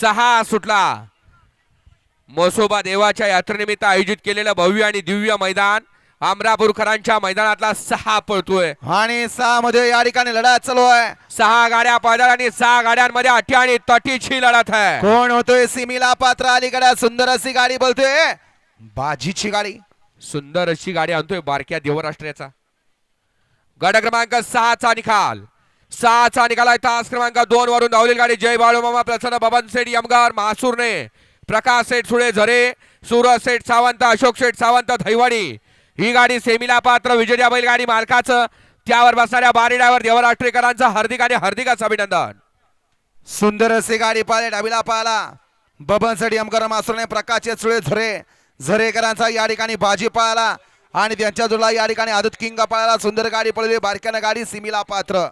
सहा सुटला. मसोबा देवाच्या यात्रेनिमित्त आयोजित केलेलं भव्य आणि दिव्य मैदान अमरापूरकरांच्या मैदानातला सहा पळतोय. आणि सहा मध्ये या ठिकाणी लढा चालू आहे. सहा गाड्या पैदल आणि सहा गाड्यांमध्ये अटी आणि तटीची लढत आहे. कोण होतोय सिमीला पात्र? अलीकडे सुंदर अशी गाडी बोलतोय. बाजीची गाडी. सुंदर अशी गाडी आणतोय बारक्या देवराष्ट्राचा. गट क्रमांक सहाचा निकाल. सहाचा निकाल तास क्रमांक दोन वरून धावलेली गाडी जय बाळूमामा प्रसन्न बबन सेठ यमगार महासूरने प्रकाश सेठ सुळे झरे सूरज सेठ सावंत अशोक सेठ सावंत धैवाडी ही गाडी सेमीला पात्र विजया बैलगाडी मालकाचं. त्यावर बसणाऱ्या बारी ड्रायव्हर आठरेकरांचं हार्दिक आणि हार्दिकाचं अभिनंदन. सुंदर असे गाडी पाहिले डावीला पाहिला. बबन सडी अमकर मासुरने प्रकाशचे चुळे झरे. झरेकरांचा या ठिकाणी बाजी पाहिला. आणि त्यांच्या जुळला या ठिकाणी आदत किंग पाहिला. सुंदर गाडी पळली बारक्यानं गाडी सिमीला पात्र.